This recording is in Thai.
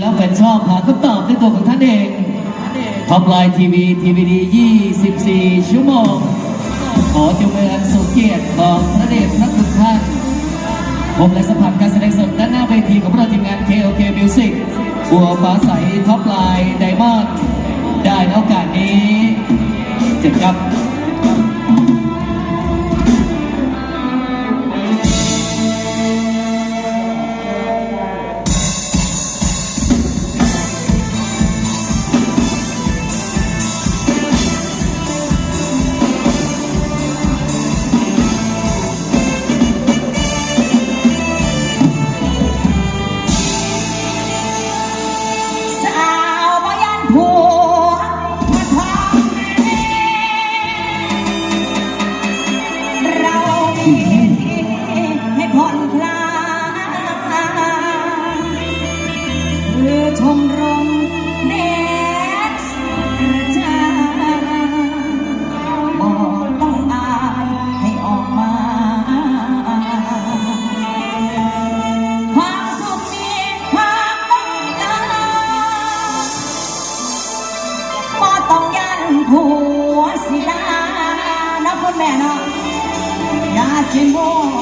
แล้วเป็นชอบหาคำตอบในตัวของท่านเองท็อปไลน์ทีวีทีวีดี24 ชั่วโมง ขอจงเป็นอันสุเกียรติของพระเดชพระคุณท่าน ผมและสัมผัสการแสดงสดด้านหน้าเวทีของเราทีมงาน KOK Music บัวฟ้าใสท็อปไลน์ไดมอนด์ได้ในโอกาสนี้เจ็ดครับ หัวสีดานะคุณแม่เนาะยาสิโมให้